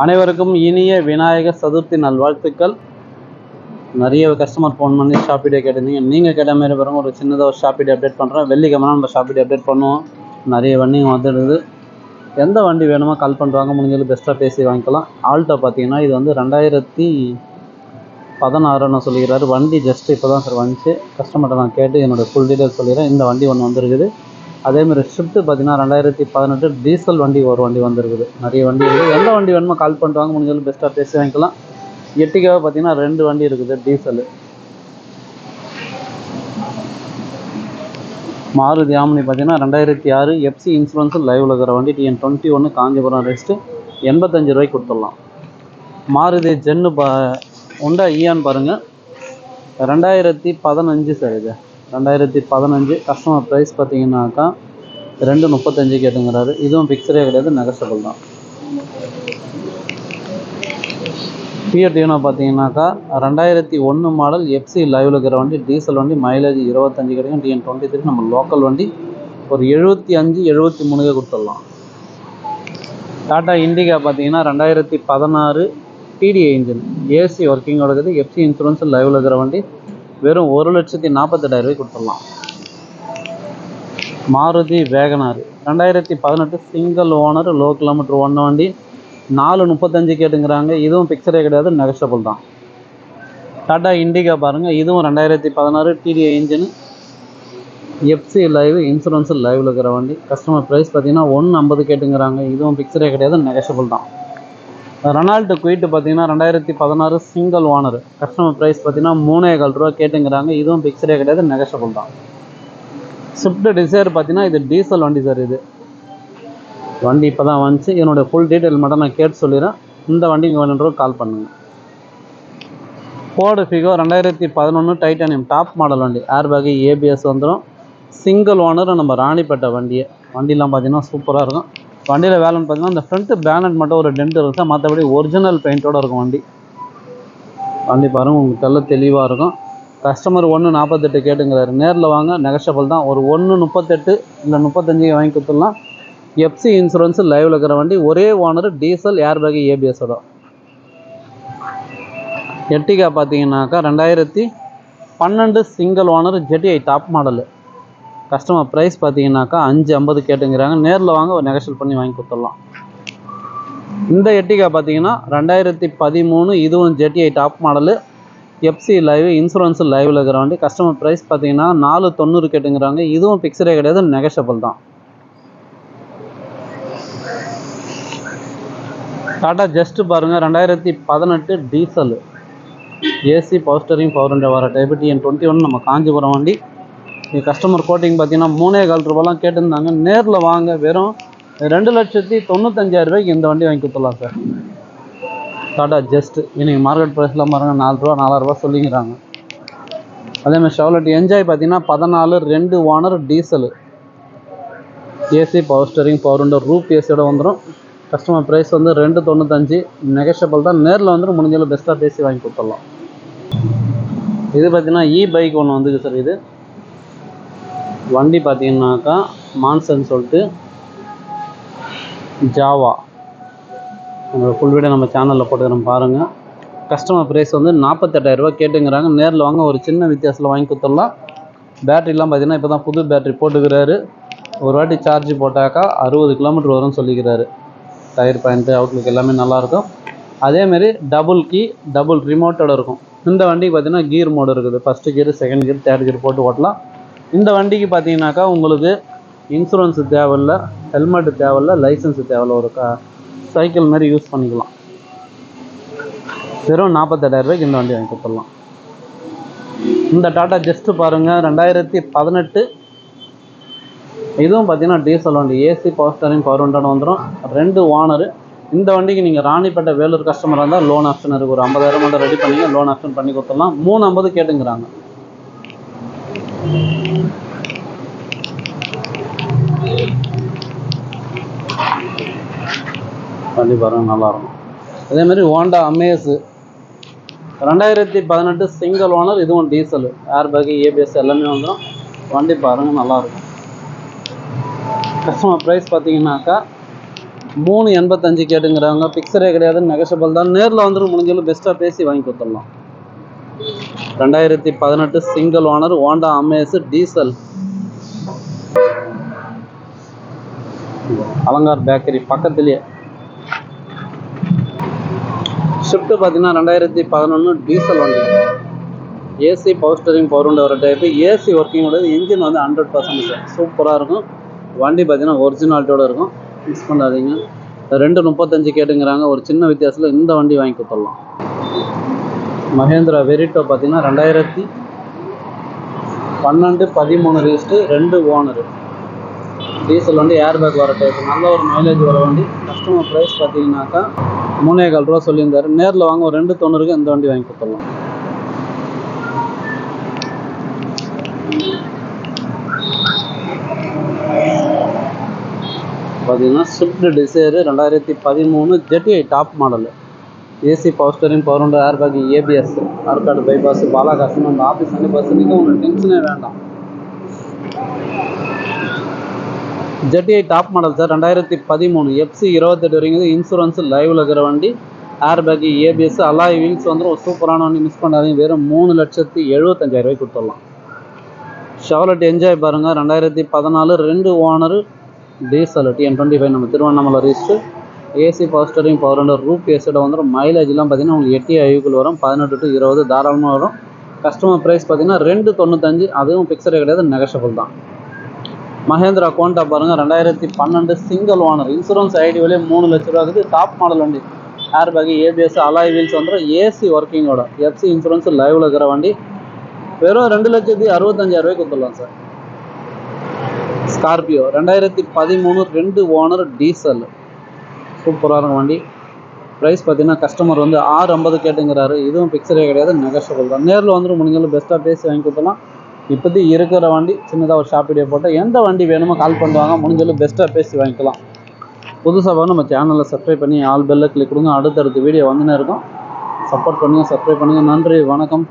அனைவருக்கும் இனிய விநாயகர் சதுர்த்தி நல்வாழ்த்துக்கள். நிறைய கஸ்டமர் ஃபோன் பண்ணி ஷாப்பிடே கேட்டிருந்தீங்க. நீங்கள் கேட்ட மாதிரி பாருங்க ஒரு சின்னதாக ஒரு ஷாப்பிடே அப்டேட் பண்ணுறோம் வெள்ளிக்கிழமை நம்ம ஷாப்பிடே அப்டேட் பண்ணுவோம். நிறைய வண்டிங்க வந்துடுது. எந்த வண்டி வேணுமோ கால் பண்ணுறாங்க முடிஞ்சது பெஸ்ட்டாக பேசி வாங்கிக்கலாம். ஆல்ட்டோ பார்த்தீங்கன்னா இது வந்து ரெண்டாயிரத்தி பதினாறுன்னு சொல்லிக்கிறாரு. வண்டி ஜஸ்ட் இப்போ தான் சார் வந்துச்சு கஸ்டமர்கிட்ட நான் கேட்டு என்னோடய ஃபுல் டீட்டெயில் சொல்லிடுறேன். இந்த வண்டி ஒன்று வந்திருக்குது. அதேமாதிரி ஷிஃப்ட்டு பார்த்தீங்கன்னா ரெண்டாயிரத்தி பதினெட்டு டீசல் வண்டி ஒரு வண்டி வந்திருக்குது. நிறைய வண்டி இருக்குது. எந்த வண்டி வேணுமோ கால் பண்ணிட்டு வாங்க. முடிஞ்சாலும் பெஸ்ட்டாக பேசி வாங்கிக்கலாம். எட்டிக்காக பார்த்தீங்கன்னா ரெண்டு வண்டி இருக்குது டீசல் மாருதி ஆம்னி பார்த்தீங்கன்னா ரெண்டாயிரத்தி ஆறு எஃப்சி இன்சூரன்ஸு லைவில் இருக்கிற வண்டி டிஎன் டுவெண்ட்டி ஒன்று காஞ்சிபுரம் ரெஸ்ட்டு எண்பத்தஞ்சு ரூபாய்க்கு கொடுத்துடலாம். மாருதி ஜென்னு பா உண்டா ஈயான்னு பாருங்கள் ரெண்டாயிரத்தி பதினஞ்சு சார் இது. ரெண்டாயிரத்தி பதினஞ்சு கஸ்டமர் ப்ரைஸ் பார்த்தீங்கன்னாக்கா ரெண்டு முப்பத்தஞ்சு கேட்டுங்கிறாரு. இதுவும் பிக்சரே கிடையாது நெகசபிள் தான். ஃபியட் யூனோ பார்த்தீங்கன்னாக்கா ரெண்டாயிரத்தி ஒன்று மாடல் எஃப்சி லைவில் இருக்கிற வண்டி டீசல் வண்டி மைலேஜ் இருபத்தஞ்சு கிடைக்கும். டிஎன் டுவெண்ட்டி த்ரீ நம்ம லோக்கல் வண்டி ஒரு எழுபத்தி அஞ்சு எழுபத்தி மூணுக்கே கொடுத்துடலாம். டாட்டா இண்டிகா பார்த்தீங்கன்னா ரெண்டாயிரத்தி பதினாறு டிடி இன்ஜின் ஏசி ஒர்க்கிங் இருக்குது. எஃப்சி இன்சூரன்ஸ் லைவில் இருக்கிற வண்டி வெறும் ஒரு லட்சத்தி நாற்பத்தெட்டாயிரம் கொடுத்துடலாம். Maruti Wagon R. ரெண்டாயிரத்தி பதினெட்டு சிங்கிள் ஓனர் லோ கிலோமீட்டர் ஒன்று வண்டி. நாலு முப்பத்தஞ்சு கேட்டுங்கிறாங்க. இதுவும் பிக்சரே கிடையாது நெகஸ்டபுள் தான். டாடா இண்டிகா பாருங்கள் இதுவும் ரெண்டாயிரத்தி பதினாறு TDI engine FC live insurance லைவில் இருக்கிற வண்டி. கஸ்டமர் ப்ரைஸ் பார்த்தீங்கன்னா ஒன்று ஐம்பது கேட்டுங்கிறாங்க. இதுவும் பிக்சரே கிடையாது நெகஸ்டபுள் தான். ரெனால்டு குயிட்டு பார்த்தீங்கன்னா ரெண்டாயிரத்தி பதினாறு சிங்கிள் ஓனர் கஸ்டமர் ப்ரைஸ் பார்த்தீங்கன்னா மூணே கால் ரூபா கேட்டுங்கிறாங்க. இதுவும் பிக்சரே கிடையாது நெகஸ்டபுள் தான். ஸ்விஃப்ட் டிசைர் பார்த்தீங்கன்னா இது டீசல் வண்டி சார் இது. வண்டி இப்போ தான் வந்துச்சு. என்னோடய ஃபுல் டீட்டெயில் மட்டும் நான் கேட்டு சொல்லிடுறேன். இந்த வண்டிக்கு வேணுன்றவங்க கால் பண்ணுங்கள் ஃபோர்டு ஃபிகோ ரெண்டாயிரத்தி பதினொன்று டைட்டானியம் டாப் மாடல் வண்டி. ஏர் பேக்கு ஏபிஎஸ் வந்துடும் சிங்கிள் ஓனர் நம்ம ராணிப்பேட்டை வண்டியை. வண்டிலாம் பார்த்தீங்கன்னா சூப்பராக இருக்கும். வண்டியில் வேலைன்னு பார்த்தீங்கன்னா இந்த ஃப்ரண்ட்டு பேனட் மட்டும் ஒரு டென்ட் இருக்கும் மற்றபடி ஒரிஜினல் பெயிண்டோடு இருக்கும் வண்டி. வண்டி பாருங்கள் உங்களுக்கு தெல்ல தெளிவாக இருக்கும். கஸ்டமர் ஒன்று நாற்பத்தெட்டு கேட்டுங்கிறாரு. நேரில் வாங்க நெகஷபிள் தான். ஒரு ஒன்று முப்பத்தெட்டு இல்லை முப்பத்தஞ்சு வாங்கி கொடுத்துடலாம். எஃப்சி இன்சூரன்ஸு லைவில் இருக்கிற வண்டி ஒரே ஓனர் டீசல் ஏர் பேக் ஏபிஎஸோட எட்டிகா பார்த்தீங்கன்னாக்கா ரெண்டாயிரத்தி பன்னெண்டு single owner ZDI top model customer price பார்த்தீங்கன்னாக்கா அஞ்சு ஐம்பது கேட்டுங்கிறாங்க. நேரில் வாங்க ஒரு நெகஷியல் பண்ணி வாங்கி கொடுத்துடலாம். இந்த எட்டிகா பார்த்தீங்கன்னா ரெண்டாயிரத்தி பதிமூணு இதுவும் ZDI top model FC live insurance லைவில் இருக்கிற வண்டி. கஸ்டமர் ப்ரைஸ் பார்த்தீங்கன்னா நாலு தொண்ணூறு கேட்டுங்கிறாங்க. இதுவும் பிக்சரே கிடையாது நெகஷபிள் தான். டாட்டா ஜஸ்ட்டு பாருங்கள் ரெண்டாயிரத்தி பதினெட்டு diesel AC power steering power hundred வர டைபிடி என் டுவெண்ட்டி ஒன் நம்ம காஞ்சிபுரம் வண்டி. இது கஸ்டமர் கோட்டிங் பார்த்தீங்கன்னா மூணே கால் ரூபாலாம் கேட்டிருந்தாங்க. நேரில் வாங்க வெறும் ரெண்டு லட்சத்தி தொண்ணூத்தஞ்சாயிரம் ரூபாய்க்கு இந்த வண்டி வாங்கி கொடுத்துடலாம் சார் டாடா ஜஸ்ட் இன்றைக்கி மார்க்கெட் ப்ரைஸ்லாம் பாருங்கள் நாலு ரூபா நாலாயிரரூபா சொல்லிக்கிறாங்க. அதேமாதிரி ஷவலட் என்ஜாய் பார்த்தீங்கன்னா பதினாலு ரெண்டு owner diesel AC power steering power window roof ஏசியோட வந்துடும் கஸ்டமர் ப்ரைஸ் வந்து ரெண்டு தொண்ணூத்தஞ்சு நெகஷபிள் தான். நேரில் வந்துட்டு முடிஞ்சளவு பெஸ்ட்டாக பேசி வாங்கி கொடுத்துடலாம். இது பார்த்தீங்கன்னா இ பைக் ஒன்று வந்துருக்கு சார் இது. வண்டி பார்த்தீங்கன்னாக்கா மான்சன் சொல்லிட்டு ஜாவா என்னோடய ஃபுல் வீடியோ நம்ம சேனலில் போட்டுக்கிறோம் பாருங்கள் கஸ்டமர் ப்ரைஸ் வந்து நாற்பத்தெட்டாயிரரூபா கேட்டுங்கிறாங்க. நேரில் வாங்க ஒரு சின்ன வித்தியாசத்தில் வாங்கி கொடுத்துடலாம். பேட்டரிலாம் பார்த்தீங்கன்னா இப்போ தான் புது பேட்டரி போட்டுக்கிறாரு. ஒரு வாட்டி சார்ஜ் போட்டாக்கா அறுபது கிலோமீட்டர் வரும்னு சொல்லிக்கிறாரு. டயர் பாயிண்ட்டு அவுட்லுக் எல்லாமே நல்லாயிருக்கும். அதேமாரி டபுள் கீ டபுள் ரிமோட்டோட இருக்கும். இந்த வண்டிக்கு பார்த்தீங்கன்னா கீர் மோடு இருக்குது. First gear second gear third gear போட்டு ஓட்டலாம். இந்த வண்டிக்கு பார்த்தீங்கன்னாக்கா உங்களுக்கு இன்சூரன்ஸு தேவையில்ல ஹெல்மெட்டு தேவையில்ல லைசன்ஸு தேவையில்ல. ஒரு கா சைக்கிள் மாதிரி யூஸ் பண்ணிக்கலாம். வெறும் நாற்பத்தெட்டாயிரரூபாய்க்கு இந்த வண்டி வாங்கி கொடுத்துடலாம். இந்த டாட்டா ஜஸ்ட்டு பாருங்கள் ரெண்டாயிரத்தி பதினெட்டு. இதுவும் பார்த்தீங்கன்னா டீசல் வண்டி. ஏசி பவர் ஸ்டாரிங் பவர் விண்டோன்னு வந்துடும் ரெண்டு ஓனரு இந்த வண்டிக்கு நீங்கள் ராணிப்பேட்டை வேலூர் கஸ்டமராக இருந்தால் லோன் ஆப்ஷன் இருக்குது ஒரு ஐம்பதாயிரம் மட்டும் ரெடி பண்ணிங்க லோன் ஆப்ஷன் பண்ணி கொடுத்துடலாம். மூணு ஐம்பது கேட்டுங்கிறாங்க. வண்டி பாருங்கள் நல்லாயிருக்கும். அதேமாதிரி ஹோண்டா அமேஸு ரெண்டாயிரத்தி பதினெட்டு சிங்கிள் ஓனர் இதுவும் டீசலு ஏர் பேக்கு ஏபிஎஸ் எல்லாமே வந்துடும் வண்டி பாருங்கள் நல்லாயிருக்கும். கஸ்டமர் ப்ரைஸ் பார்த்தீங்கன்னாக்கா மூணு எண்பத்தஞ்சு கேட்டுங்கிறாங்க. பிக்சரே கிடையாது நெகஷபிள் தான். நேரில் வந்துட்டு முடிஞ்சாலும் பெஸ்ட்டாக பேசி வாங்கி கொடுத்துடலாம். ரெண்டாயிரத்தி பதினெட்டு single owner Honda Amaze diesel Alankar bakery பக்கத்துலேயே. ஷிஃப்ட்டு பார்த்தீங்கன்னா ரெண்டாயிரத்தி பதினொன்று டீசல் வண்டி. ஏசி பவர் ஸ்டரிங் பவர் உண்டு வர டைப்பு ஏசி ஒர்க்கிங்கோட இன்ஜின் வந்து ஹண்ட்ரட் பர்சன்ட் சூப்பராக இருக்கும். வண்டி பார்த்தீங்கன்னா ஒரிஜினாலிட்டியோடு இருக்கும். மிஸ் பண்ணாதீங்க. ரெண்டு முப்பத்தஞ்சு கேட்டுங்கிறாங்க. ஒரு சின்ன வித்தியாசத்தில் இந்த வண்டி வாங்கி கொடுத்துடலாம். மகேந்திரா வெரிட்டோ பார்த்தீங்கன்னா ரெண்டாயிரத்தி பன்னெண்டு பதிமூணு ரிஜிஸ்டர் ரெண்டு ஓனரு டீசல் வண்டி ஏர் பேக் வர டைப் நல்ல ஒரு மைலேஜ் வர வண்டி. கஸ்டமர் ப்ரைஸ் பார்த்தீங்கன்னாக்கா மூணே கால் ரூபா சொல்லியிருந்தாரு. நேரில் வாங்க ஒரு ரெண்டு தொண்ணூறுக்கு இந்த வண்டி வாங்கி கொடுத்துடலாம். பார்த்தீங்கன்னா ஸ்விஃப்ட் டிசைரு ரெண்டாயிரத்தி பதிமூணு ZDI top model AC power steering power window air bag ABS Arcot bypass Balakasan அந்த ஆஃபீஸ் அங்கே பஸ் நிற்க உங்களுக்கு டென்ஷனே வேண்டாம். ஜெட்டிஐ டாப் மாடல் சார் ரெண்டாயிரத்தி பதிமூணு எஃப்சி இருபத்தெட்டு வரைக்கும் இன்சூரன்ஸ் லைவில் இருக்கிற வண்டி. Air bag ABS alloy wheels வந்து ஒரு சூப்பரான வண்டி மிஸ் பண்ணாதீங்க. வெறும் மூணு லட்சத்தி எழுபத்தஞ்சாயிரம் ரூபாய் கொடுத்துடலாம். ஷவலட் என்ஜாய் பாருங்கள் ரெண்டாயிரத்தி பதினாலு ரெண்டு owner. Diesel TN twenty five நம்ம திருவண்ணாமலை ரிஸ்ட்டு ஏசி பாஸ்டரிங் பவர் ஹண்டர் ரூப் ஏசியோட வந்துடும் மைலேஜ்லாம் பார்த்தீங்கன்னா உங்களுக்கு எட்டி ஐவுக்குள் வரும். பதினெட்டு டு இருபது தாராளமாக வரும். கஸ்டமர் ப்ரைஸ் பார்த்தீங்கன்னா ரெண்டு தொண்ணூத்தஞ்சு. அதுவும் பிக்சரே கிடையாது. நெகஷபிள் தான். மகேந்திரா கோண்டா பாருங்கள் ரெண்டாயிரத்தி பன்னெண்டு சிங்கிள் ஓனர் இன்சூரன்ஸ் ஐடி விலையே மூணு லட்ச ரூபா இருக்குது. டாப் மாடல் வண்டி. Air bag ABS alloy wheels வந்துடும் ஏசி ஒர்க்கிங்கோட எஃப்சி இன்சூரன்ஸ் லைவில் இருக்கிற வண்டி. வெறும் ரெண்டு லட்சத்தி அறுபத்தஞ்சாயிரம் ரூபாய்க்கு கொடுத்துடலாம் சார் ஸ்கார்பியோ ரெண்டாயிரத்தி பதிமூணு ரெண்டு ஓனர் டீசல் சூப்பராக இருக்கும் வண்டி. ப்ரைஸ் பார்த்தீங்கன்னா கஸ்டமர் வந்து ஆறு ஐம்பது கேட்டுங்கிறாரு. இதுவும் பிக்சரே கிடையாது. நெகஷபிள் தான். நேரில் வந்துட்டு முடிஞ்சாலும் பெஸ்ட்டாக பேசி வாங்கி கொடுத்தலாம் இப்போதைக்கு இருக்கிற வண்டி சின்னதாக ஒரு ஷாப் வீடியோ போட்டால் எந்த வண்டி வேணுமோ கால் பண்ணுவாங்க முடிஞ்சளவு பெஸ்ட்டாக பேசி வாங்கிக்கலாம். புதுசாக நம்ம சேனலில் சப்ஸ்கிரைப் பண்ணி ஆல் பெல்ல கிளிக் கொடுங்க. அடுத்தடுத்த வீடியோ வந்துன்னு இருக்கும். சப்போர்ட் பண்ணுங்கள் சப்ஸ்கிரைப் பண்ணுங்கள் நன்றி வணக்கம்.